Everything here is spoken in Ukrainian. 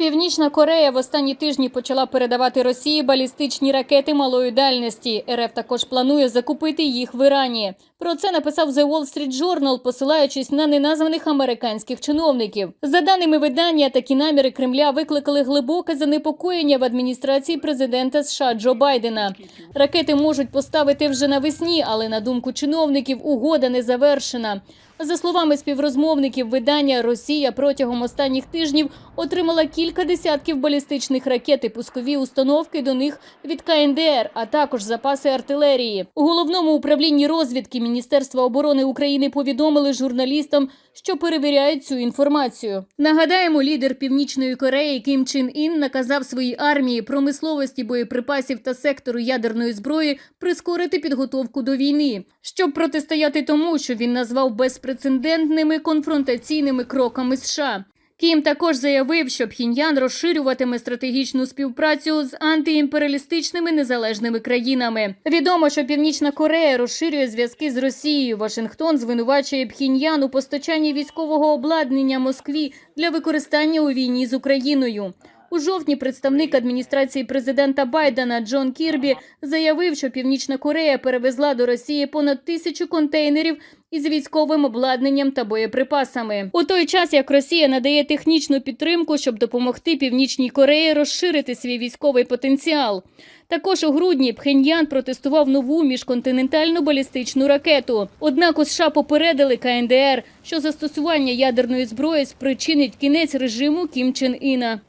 Північна Корея в останні тижні почала передавати Росії балістичні ракети малої дальності. РФ також планує закупити їх в Ірані. Про це написав The Wall Street Journal, посилаючись на неназваних американських чиновників. За даними видання, такі наміри Кремля викликали глибоке занепокоєння в адміністрації президента США Джо Байдена. Ракети можуть поставити вже навесні, але на думку чиновників угода не завершена. За словами співрозмовників видання, Росія протягом останніх тижнів отримала кілька десятків балістичних ракет і пускові установки до них від КНДР, а також запаси артилерії. У головному управлінні розвідки Міністерства оборони України повідомили журналістам, що перевіряють цю інформацію. Нагадаємо, лідер Північної Кореї Кім Чен Ін наказав своїй армії промисловості боєприпасів та сектору ядерної зброї прискорити підготовку до війни, щоб протистояти тому, що він назвав безпрецедентними конфронтаційними кроками США. Кім також заявив, що Пхіньян розширюватиме стратегічну співпрацю з антиімперіалістичними незалежними країнами. Відомо, що Північна Корея розширює зв'язки з Росією. Вашингтон звинувачує Пхіньян у постачанні військового обладнання Москві для використання у війні з Україною. У жовтні представник адміністрації президента Байдена Джон Кірбі заявив, що Північна Корея перевезла до Росії понад тисячу контейнерів із військовим обладнанням та боєприпасами. У той час як Росія надає технічну підтримку, щоб допомогти Північній Кореї розширити свій військовий потенціал. Також у грудні Пхеньян протестував нову міжконтинентальну балістичну ракету. Однак у США попередили КНДР, що застосування ядерної зброї спричинить кінець режиму Кім Чен Іна.